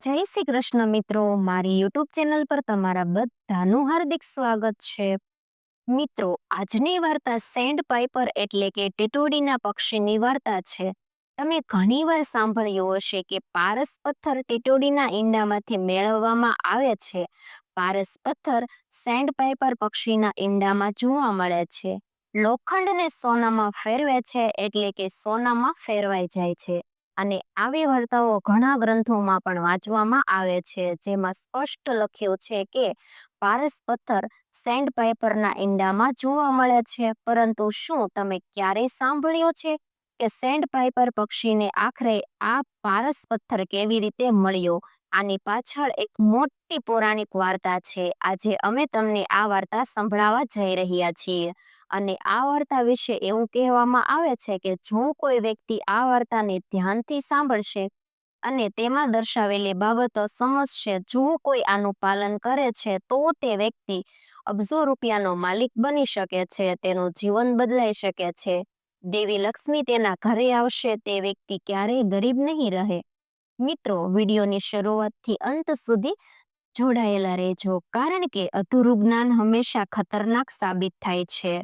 જય શ્રી કૃષ્ણ મિત્રો. મારી યુટ્યુબ ચેનલ પર તમારા બધાનું હાર્દિક સ્વાગત છે. મિત્રો, આજની વાર્તા સેન્ડ પાઇપર એટલે કે ટીટોડીના પક્ષીની વાર્તા છે. તમે ઘણીવાર સાંભળ્યું હશે કે પારસ પથ્થર ટીટોડીના ઈંડામાંથી મેળવવામાં આવે છે. પારસ પથ્થર સેન્ડ પાઇપર પક્ષીના ઈંડામાં જોવા મળે છે. લોખંડને સોનામાં ફેરવે છે એટલે કે સોનામાં ફેરવાઈ જાય છે. અને આવી વાર્તાઓ ઘણા ગ્રંથોમાં પણ વાંચવામાં આવે છે. જેમાં સ્પષ્ટ લખ્યું છે કે પારસ પથ્થર સેન્ડ પેપરના ઈંડામાં જોવા મળે છે. પરંતુ શું તમે ક્યારેય સાંભળ્યું છે કે સેન્ડ પાઇપર પક્ષીને આખરે આ પારસ પથ્થર કેવી રીતે મળ્યો? આની પાછળ એક મોટી પૌરાણિક વાર્તા છે. આજે અમે તમને આ વાર્તા સંભળાવવા જઈ રહ્યા છીએ. અને આ વાર્તા વિશે એવું કહેવામાં આવે છે કે જો કોઈ વ્યક્તિ આ વાર્તાને ધ્યાનથી સાંભળશે અને તેમાં દર્શાવેલી બાબતો સમજશે, જો કોઈ આનું પાલન કરે છે, તો તે વ્યક્તિ અબજો રૂપિયાનો માલિક બની શકે છે, તેનું જીવન બદલાઈ શકે છે. દેવી લક્ષ્મી તેના ઘરે આવશે, તે વ્યક્તિ ક્યારેય ગરીબ નહીં રહે. મિત્રો, વિડીયોની શરૂઆતથી અંત સુધી જોડાયેલા રહેજો, કારણ કે અધૂરું જ્ઞાન હંમેશા ખતરનાક સાબિત થાય છે.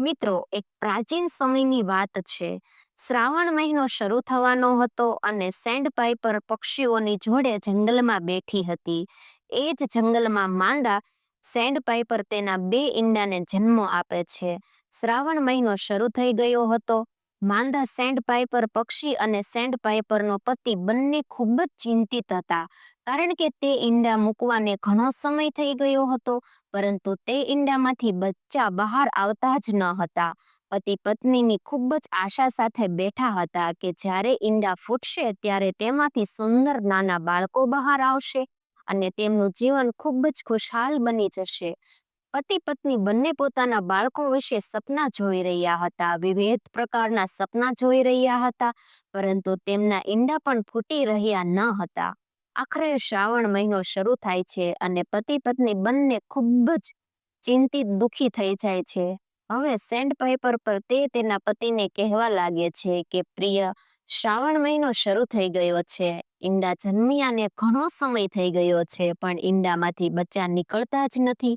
મિત્રો, એક પ્રાચીન સમયની વાત છે. શ્રાવણ મહિનો શરૂ થવાનો હતો અને સેન્ડ પાઇપર પક્ષીઓની જોડે જંગલમાં બેઠી હતી. એ જ જંગલમાં માંદા સેન્ડ પાઇપર તેના બે ઈંડાને જન્મ આપે છે. શ્રાવણ મહિનો શરૂ થઈ ગયો હતો માંદા સેન્ડ પાઇપર પક્ષી અને સેન્ડ પાઇપરનો પતિ બંને ખૂબ જ ચિંતિત હતા. કારણ કે તે ઈંડા મૂકવાને ઘણો સમય થઈ ગયો હતો, પરંતુ તે ઈંડામાંથી બચ્ચા બહાર આવતા જ ન હતા. પતિ પત્નીની ખૂબ જ આશા સાથે બેઠા હતા કે જ્યારે ઈંડા ફૂટશે ત્યારે તેમાંથી સુંદર નાના બાળકો બહાર આવશે અને તેમનું જીવન ખૂબ જ ખુશહાલ બની જશે. પતિ પત્ની બંને પોતાના બાળકો વિશે સપના જોઈ રહ્યા હતા, વિવિધ પ્રકારના સપના જોઈ રહ્યા હતા, પરંતુ તેમના ઈંડા પણ ફૂટી રહ્યા ન હતા. આખરે શ્રાવણ મહિનો શરૂ થાય છે અને પતિ પત્ની બંને ખૂબ જ ચિંતિત, દુઃખી થઈ જાય છે. હવે સેન્ડ પેપર પર તે તેના પતિને કહેવા લાગે છે કે, પ્રિય, શ્રાવણ મહિનો શરૂ થઈ ગયો છે. ઈંડા જન્મ્યાને ઘણો સમય થઈ ગયો છે, પણ ઈંડામાંથી બચ્ચા નીકળતા જ નથી.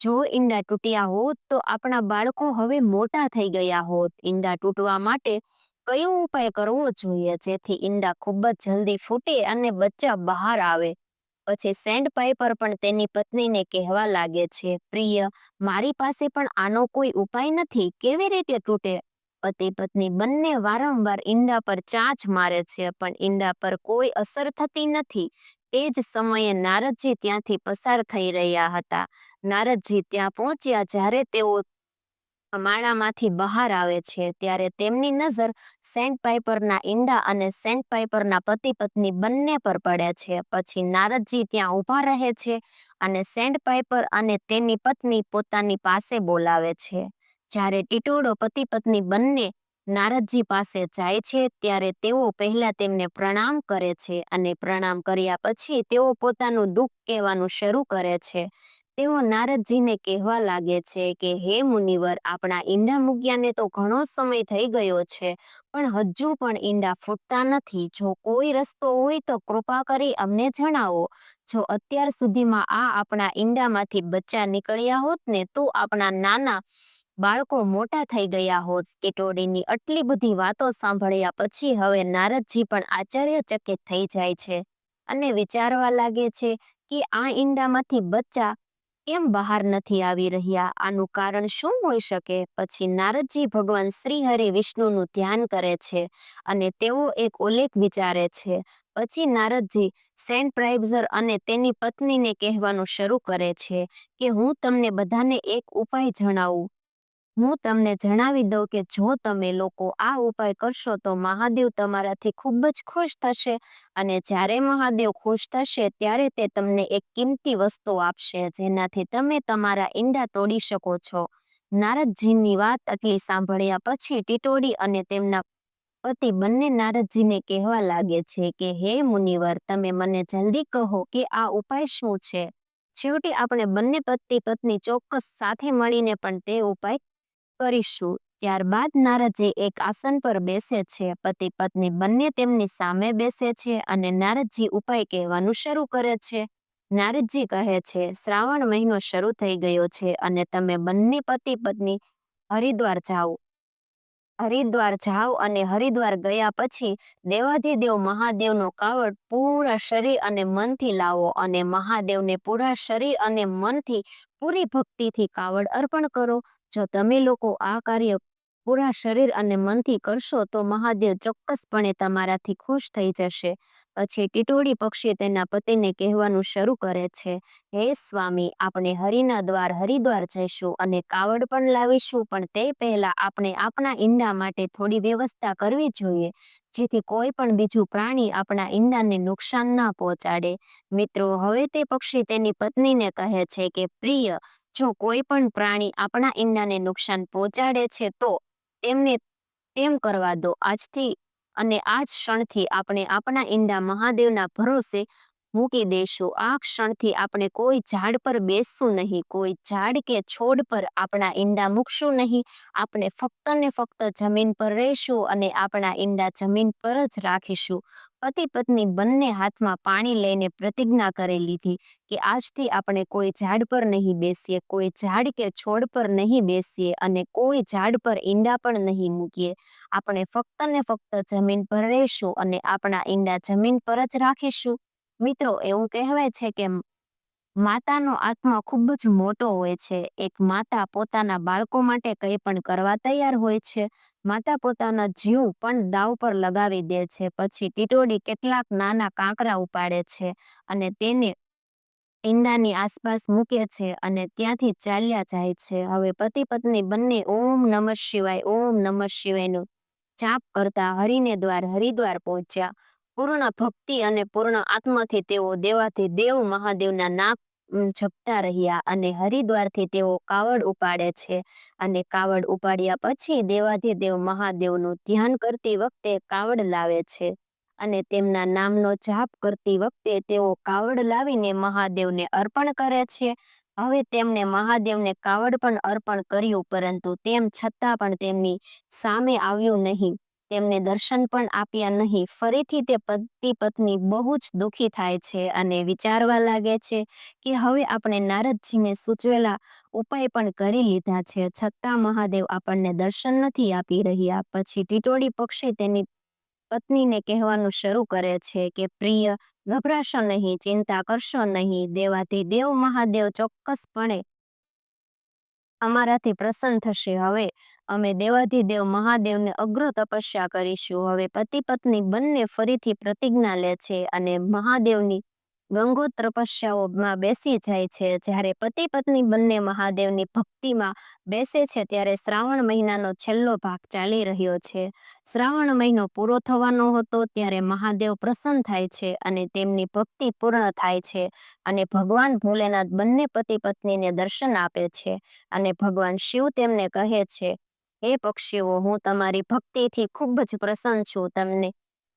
જો ઈંડા તૂટ્યા હોત, તો આપણા બાળકો હવે મોટા થઈ ગયા હોત. ઈંડા તૂટવા માટે કયો ઉપાય કરવો જોઈએ? જેથી ઈંડા ખૂબ જ જલ્દી ફૂટે અને બચ્ચા બહાર આવે. પછી સેન્ડ પાઇપર પણ તેની પત્નીને કહેવા લાગે છે, પ્રિય, મારી પાસે પણ આનો કોઈ ઉપાય નથી. કેવી રીતે તૂટે? પતિ પત્ની બંને વારંવાર ઈંડા પર ચાંચ મારે છે, પણ ઈંડા પર કોઈ અસર થતી નથી. તે જ સમયે નારદજી ત્યાંથી પસાર થઈ રહ્યા હતા. નારદજી ત્યાં પહોંચ્યા જ્યારે તેઓ માળામાંથી બહાર આવે છે, ત્યારે તેમની નજર સેન્ટ પાઇપરના ઈંડા અને સેન્ટ પાઇપરના પતિ પત્ની બંને પર પડે છે. પછી નારદજી ત્યાં ઊભા રહે છે અને સેન્ટ પાઇપર અને તેની પત્ની પોતાની પાસે બોલાવે છે. જ્યારે ટીટોડો પતિ પત્ની બંને નારદજી પાસે જાય છે, ત્યારે તેઓ પહેલા તેમને પ્રણામ કરે છે અને પ્રણામ કર્યા પછી તેઓ પોતાનું દુઃખ કહેવાનું શરૂ કરે છે. તેઓ નારદજીને કહેવા લાગે છે કે, હે મુનિવર, આપણા ઈંડા મૂક્યાને તો ઘણો સમય થઈ ગયો છે, પણ હજુ પણ ઈંડા ફૂટતા નથી. જો કોઈ રસ્તો હોય તો કૃપા કરી અમને જણાવો. જો અત્યાર સુધીમાં આ આપણા ઈંડામાંથી બચ્ચા નીકળ્યા હોત ને, તો આપણા નાના બાળકો મોટા થઈ ગયા હોત કે ટોળીની આટલી બધી વાતો સાંભળ્યા પછી હવે નારદજી પણ આશ્ચર્યચકિત થઈ જાય છે અને વિચારવા લાગે છે કે આ ઈંડામાંથી બચ્ચા કેમ બહાર નથી આવી રહ્યા? આનું કારણ શું હોઈ શકે? પછી નારદજી ભગવાન શ્રી હરિ વિષ્ણુનું ધ્યાન કરે છે અને તેઓ એક ઉલ્લેખ વિચારે છે. પછી નારદજી સેન્ટ પ્રાઇઝર અને તેની પત્નીને કહેવાનું શરૂ કરે છે કે હું તમને બધાને એક ઉપાય જણાવું. હું તમને જણાવી દઉં કે જો તમે લોકો આ ઉપાય કરશો તો મહાદેવ તમારાથી ખૂબ જ ખુશ થશે અને જ્યારે મહાદેવ ખુશ થશે ત્યારે તે તમને એક કિંમતી વસ્તુ આપશે જેનાથી તમે તમારા ઈંડા તોડી શકો છો. નારદજીની વાત આટલી સાંભળ્યા પછી ટીટોડી અને તેમના પતિ બંને નારદજીને કહેવા લાગે છે કે, હે મુનિવર, તમે મને જલ્દી કહો કે આ ઉપાય શું છે? છેવટે આપણે બંને પતિ પત્ની ચોક્કસ સાથે મળીને પણ તે ઉપાય કરીશું. ત્યારબાદ નારદજી એક આસન પર બેસે છે. પતિ પત્ની બંને તેમની સામે બેસે છે અને નારદજી ઉપાય કહેવાનું શરૂ કરે છે. નારદજી કહે છે, શ્રાવણ મહિનો શરૂ થઈ ગયો છે અને તમે બંને પતિ પત્ની હરિદ્વાર જાઓ. હરિદ્વાર જાઓ અને હરિદ્વાર ગયા પછી દેવાધિદેવ મહાદેવનો કાવડ પૂરા શરીર અને મનથી લાવો અને મહાદેવને પૂરા શરીર અને મનથી પૂરી ભક્તિથી કાવડ અર્પણ કરો. જો તમે લોકો આ કાર્ય પૂરા શરીર અને મનથી કરશો, તો મહાદેવ ચોક્કસપણે તમારાથી ખુશ થઈ જશે. પછી ટીટોળી પક્ષી તેના પતિને કહેવાનું શરૂ કરે છે, હે સ્વામી, આપણે હરિના દ્વાર હરિદ્વાર જઈશું અને કાવડ પણ લાવીશું, પણ તે પહેલા આપણે આપણા ઈંડા માટે થોડી વ્યવસ્થા કરવી જોઈએ, જેથી કોઈ પણ બીજું પ્રાણી આપણા ઈંડાને નુકસાન ના પહોંચાડે. મિત્રો, હવે તે પક્ષી તેની પત્નીને કહે છે કે, પ્રિય જો કોઈ પણ પ્રાણી આપણા ઈંડાને નુકસાન પહોંચાડે છે, તો તેમને તેમ કરવા દો. આજથી અને આ ક્ષણથી આપણે આપણા ઈંડા મહાદેવના ભરોસે મૂકી દઈશું આ ક્ષણથી આપણે કોઈ ઝાડ પર બેસશું નહીં. કોઈ ઝાડ કે છોડ પર આપણા ઈંડા મૂકશું નહીં. આપણે ફક્ત ને ફક્ત જમીન પર રહીશું અને આપણા ઈંડા જમીન પર જ રાખીશું. પતિ પત્ની બંને હાથમાં પાણી લઈને પ્રતિજ્ઞા કરી લીધી કે આજથી આપણે કોઈ ઝાડ પર નહીં બેસીએ, કોઈ ઝાડ કે છોડ પર નહીં બેસીએ અને કોઈ ઝાડ પર ઈંડા પણ નહીં મૂકીએ. આપણે ફક્ત ને ફક્ત જમીન પર રહીશું અને આપણા ઈંડા જમીન પર જ રાખીશું. મિત્રો, એવું કહેવાય છે કે માતાનો આત્મા ખૂબ જ મોટો હોય છે. એક માતા પોતાના બાળકો માટે કંઈ પણ કરવા તૈયાર હોય છે. માતા પોતાના જીવ પણ દાવ પર લગાવી દે છે. પછી ટીટોડી કેટલાક નાના કાંકરા ઉપાડે છે અને તેને ઈંડાની આસપાસ મૂકે છે અને ત્યાંથી ચાલ્યા જાય છે. હવે પતિ પત્ની બંને ઓમ નમઃ શિવાય, ઓમ નમઃ શિવાયનો જાપ કરતા હરિને દ્વાર, હરિદ્વાર પહોંચ્યા. પૂર્ણ ભક્તિ અને પૂર્ણ આત્માથી તેઓ દેવાથી દેવ મહાદેવના નામ જપતા રહ્યા અને હરિદ્વારથી તેઓ કાવડ ઉપાડે છે. અને કાવડ ઉપાડ્યા પછી દેવાધિદેવ મહાદેવનું ધ્યાન કરતી વખતે કાવડ લાવે છે. અને તેમના નામનો જાપ કરતી વખતે તેઓ કાવડ લાવીને મહાદેવને અર્પણ કરે છે. હવે તેમને મહાદેવને કાવડ પણ અર્પણ કર્યું પરંતુ તેમ છતાં પણ તેમની સામે આવ્યું નહીં. તેમને દર્શન પણ આપ્યા નહીં. ફરીથી તે પતિ પત્ની બહુ જ દુઃખી થાય છે અને વિચારવા લાગે છે કે હવે આપણે નારદજીને સૂચવેલા ઉપાય પણ કરી લીધા છે. છતાં મહાદેવ આપણને દર્શન નથી આપી રહ્યા. પછી ટીટોડી પક્ષી તેની પત્નીને કહેવાનું શરૂ કરે છે કે, પ્રિય, ગભરાશો નહીં, ચિંતા કરશો નહીં. દેવાથી દેવ મહાદેવ ચોક્કસપણે અમારાથી પ્રસન્ન થશે. હવે અમે દેવાધિદેવ મહાદેવને અગ્ર તપસ્યા કરીશું. હવે પતિ પત્ની બંને ફરીથી પ્રતિજ્ઞા લે છે અને મહાદેવની ગંગોત્ર તપસ્યાઓમાં બેસી જાય છે. જ્યારે પતિ પત્ની બંને મહાદેવની ભક્તિમાં બેસે છે, ત્યારે શ્રાવણ મહિનાનો છેલ્લો ભાગ ચાલી રહ્યો છે. શ્રાવણ મહિનો પૂરો થવાનો હતો, ત્યારે મહાદેવ પ્રસન્ન થાય છે અને તેમની ભક્તિ પૂર્ણ થાય છે અને ભગવાન ભોલેનાથ બંને પતિ પત્નીને દર્શન આપે છે અને ભગવાન શિવ તેમને કહે છે, હે પક્ષીઓ, હું તમારી ભક્તિથી ખૂબ જ પ્રસન્ન છું. તમને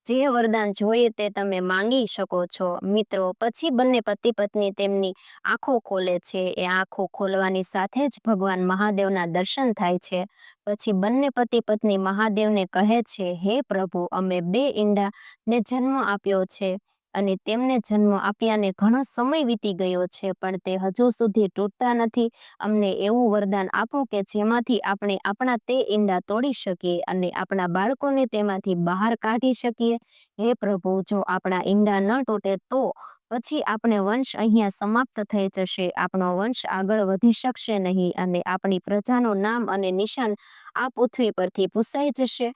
જે વરદાન જોઈએ તે તમે માંગી શકો છો. મિત્રો, પછી બંને પતિ પત્ની તેમની આંખો ખોલે છે. એ આંખો ખોલવાની સાથે જ ભગવાન મહાદેવના દર્શન થાય છે. પછી બંને પતિ પત્ની મહાદેવને કહે છે, હે પ્રભુ, અમે બે ઈંડાને જન્મ આપ્યો છે. અને તેમને જન્મ આપ્યાને ઘણો સમય વીતી ગયો છે, પણ તે હજુ સુધી તૂટતા નથી. અમને એવું વરદાન આપો કે જેમાંથી આપણે આપણા તે ઈંડા તોડી શકીએ અને આપણા બાળકોને તેમાંથી બહાર કાઢી શકીએ. હે પ્રભુ, જો આપણા ઈંડા ન તૂટે તો પછી આપણે વંશ અહીંયા સમાપ્ત થઈ જશે. આપણો વંશ આગળ વધી શકશે નહીં અને આપણી પ્રજાનું નામ અને નિશાન આ પૃથ્વી પરથી ભૂસાઈ જશે.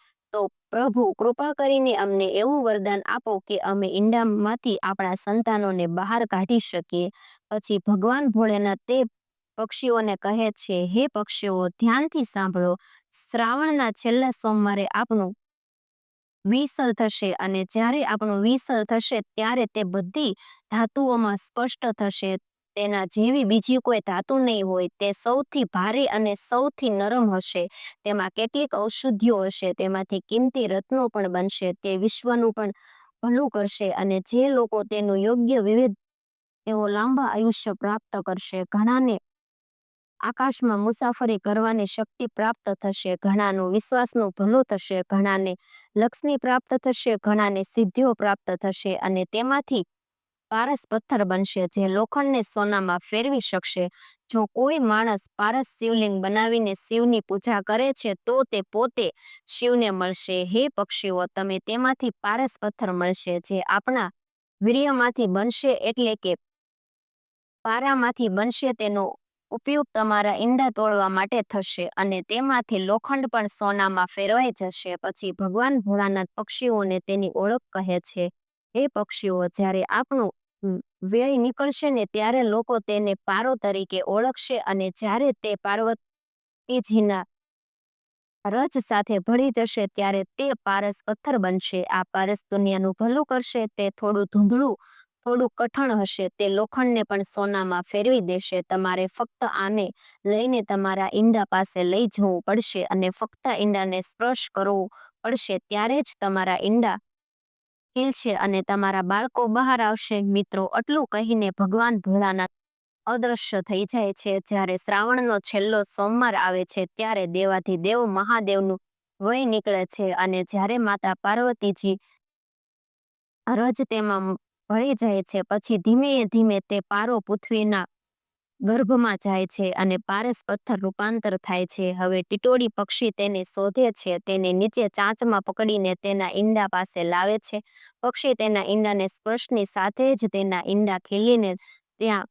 પ્રભુ કૃપા કરીને અમને એવું વરદાન આપો કે અમે ઈંડામાંથી આપણા સંતાનોને બહાર કાઢી શકીએ. પછી ભગવાન ભોળેનાથ તે પક્ષીઓને કહે છે, હે પક્ષીઓ, ધ્યાનથી સાંભળો. શ્રાવણના છેલ્લા સોમવારે આપણું વિસલ થશે અને જ્યારે આપણું વિસલ થશે ત્યારે તે બધી ધાતુઓમાં સ્પષ્ટ થશે. તેના જેવી બીજી કોઈ ધાતુ નહીં હોય, તે સૌથી ભારે અને સૌથી નરમ હશે. તેમાં કેટલીક ઔષધિઓ હશે, તેમાંથી કિંમતી રત્નો પણ બનશે, તે વિશ્વનું પણ ભલું કરશે અને જે લોકો તેનું યોગ્ય વિવિધ, તેઓ લાંબા આયુષ્ય પ્રાપ્ત કરશે, ઘણાને આકાશમાં મુસાફરી કરવાની શક્તિ પ્રાપ્ત થશે, ઘણાનું વિશ્વાસનું ભલું થશે, ઘણાને લક્ષ્મી પ્રાપ્ત થશે, ઘણાને સિદ્ધિઓ પ્રાપ્ત થશે અને તેમાંથી પારસ પથ્થર બનશે જે લોખંડને સોનામાં ફેરવી શકશે. જો કોઈ માણસ પારસ શિવલિંગ બનાવીને શિવની પૂજા કરે છે, તો તે પોતે શિવને મળશે. હે પક્ષીઓ, તમે તેમાંથી પારસ પથ્થર મળશે જે આપણા વીર્યમાંથી બનશે એટલે કે પારામાંથી બનશે. તેનો ઉપયોગ તમારા ઈંડા તોડવા માટે થશે અને તેમાંથી લોખંડ પણ સોનામાં ફેરવાઈ જશે. પછી ભગવાન ભોળાનાથ પક્ષીઓને તેની ઓળખ કહે છે. હે પક્ષીઓ, જ્યારે આપણું વ્યય નીકળશે ને ત્યારે લોકો તેને પારો તરીકે ઓળખશે અને જ્યારે તે પાર્વતીજીના રજ સાથે ભળી જશે ત્યારે તે પારસ પથ્થર બનશે. આ પારસ દુનિયાનું ભલું કરશે, તે થોડું ધૂંધળું, થોડું કઠણ હશે, તે લોખંડને પણ સોનામાં ફેરવી દેશે. તમારે ફક્ત આને લઈને તમારા ઈંડા પાસે લઈ જવું પડશે અને ફક્ત ઈંડાને સ્પર્શ કરવો પડશે, ત્યારે જ તમારા ઈંડા ખીલશે અને તમારા બાળકો બહાર આવશે. મિત્રો, આટલું કહીને ભગવાન ભોળાનાથ અદ્રશ્ય થઈ જાય છે. જ્યારે શ્રાવણનો છેલ્લો સોમવાર આવે છે, ત્યારે દેવાથી દેવ મહાદેવનું વય નીકળે છે અને જ્યારે માતા પાર્વતીજી રજ તેમાં ભળી જાય છે, પછી ધીમે ધીમે તે પારો પૃથ્વીના ગર્ભમાં જાય છે અને પારસ પથ્થર રૂપાંતર થાય છે. હવે ટીટોડી પક્ષી તેને શોધે છે, તેને નીચે ચાંચમાં પકડીને તેના ઈંડા પાસે લાવે છે. પક્ષી તેના ઈંડાને સ્પર્શની સાથે જ તેના ઈંડા ખીલીને ત્યાં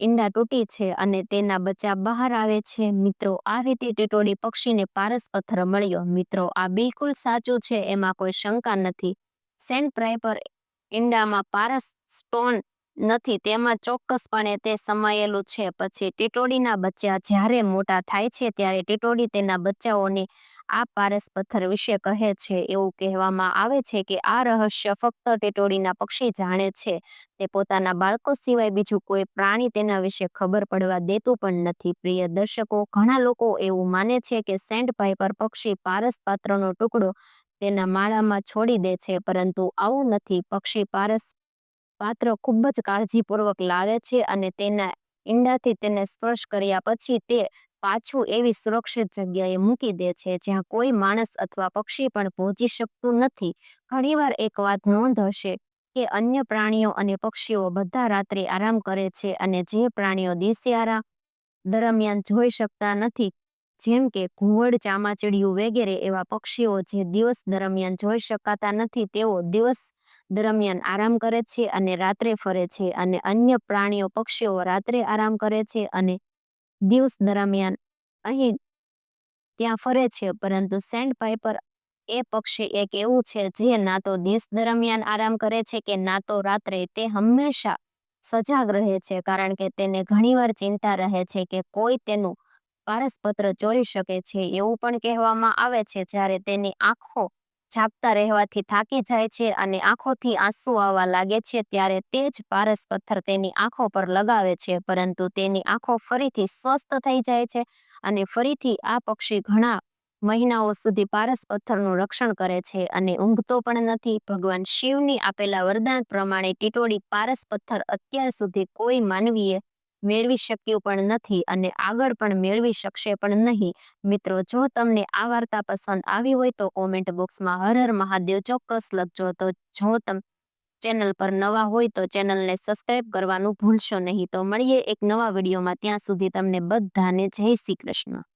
ઈંડા તૂટી છે અને તેના બચ્ચા બહાર આવે છે. મિત્રો, આ રીતે ટીટોડી પક્ષીને પારસ પથ્થર મળ્યો. મિત્રો, આ બિલકુલ સાચું છે, એમાં કોઈ શંકા નથી. સેન્ટ પ્રાય પર ઈંડામાં પારસ સ્ટોન નથી, તેમાં ચોક્કસપણે તે સમાયેલું છે. પછી ટીટોડીના બચ્ચા જ્યારે મોટા થાય છે ત્યારે ટીટોડી તેના બચ્ચાઓને આ પારસ પથ્થર વિશે કહે છે. એવું કહેવામાં આવે છે કે આ રહસ્ય ફક્ત ટીટોડીના પક્ષી જાણે છે. તે પોતાના બાળકો સિવાય બીજું કોઈ પ્રાણી તેના વિશે ખબર પડવા દેતું પણ નથી. પ્રિય દર્શકો, ઘણા લોકો એવું માને છે કે સેન્ટ પાઇપર પક્ષી પારસ પાત્રનો ટુકડો તેના માળામાં છોડી દે છે, પરંતુ આવું નથી. પક્ષી પારસ પાત્ર ખૂબ જ કાળજીપૂર્વક લાવે છે અને તેના ઈંડાથી તેને સ્પર્શ કર્યા પછી તે પાછું એવી સુરક્ષિત જગ્યાએ મૂકી દે છે જ્યાં કોઈ માણસ અથવા પક્ષી પણ પહોંચી શકતું નથી. ઘણીવાર એક વાત નોંધ હશે કે અન્ય પ્રાણીઓ અને પક્ષીઓ બધા રાત્રે આરામ કરે છે અને જે પ્રાણીઓ દિવસે આરામ દરમિયાન જોઈ શકતા નથી, જેમ કે ઘુવડ, ચામાચીડિયું વગેરે એવા પક્ષીઓ જે દિવસ દરમિયાન જોઈ શકાતા નથી, તેઓ દિવસ દરમિયાન આરામ કરે છે અને રાત્રે ફરે છે અને અન્ય પ્રાણીઓ, પક્ષીઓ રાત્રે આરામ કરે છે અને દિવસ દરમિયાન અહીં ત્યાં ફરે છે. પરંતુ સેન્ડ પાઇપર એ પક્ષી એક એવું છે જે ના તો દિવસ દરમિયાન આરામ કરે છે કે ના તો રાત્રે. તે હંમેશા સજાગ રહે છે કારણ કે તેને ઘણીવાર ચિંતા રહે છે કે કોઈ તેનું પારસપત્ર ચોરી શકે છે એવું પણ કહેવામાં આવે છે. જ્યારે તેની આંખો જાગતા રહેવાથી થાકી જાય છે અને આંખોથી આંસુ આવવા લાગે છે ત્યારે તે જ પારસ પથ્થર તેની આંખો પર લગાવે છે, પરંતુ તેની આંખો ફરીથી સ્વસ્થ થઈ જાય છે અને ફરીથી આ પક્ષી ઘણા મહિનાઓ સુધી પારસ પથ્થરનું રક્ષણ કરે છે અને ઊંઘતો પણ નથી. ભગવાન શિવની આપેલા વરદાન પ્રમાણે ટીટોડી પારસ પથ્થર અત્યાર સુધી કોઈ માનવીએ મેળવી શક્યું પણ નથી અને આગળ પણ મેળવી શકશે પણ નહીં. મિત્રો, જો તમને આ વાર્તા પસંદ આવી હોય તો કોમેન્ટ બોક્સમાં હર હર મહાદેવ ચોક્કસ લખજો. તો જો તમે ચેનલ પર નવા હોય તો ચેનલને સબસ્ક્રાઈબ કરવાનું ભૂલશો નહીં. તો મળીએ એક નવા વિડીયોમાં ત્યાં સુધી તમને બધાને જય શ્રી કૃષ્ણ.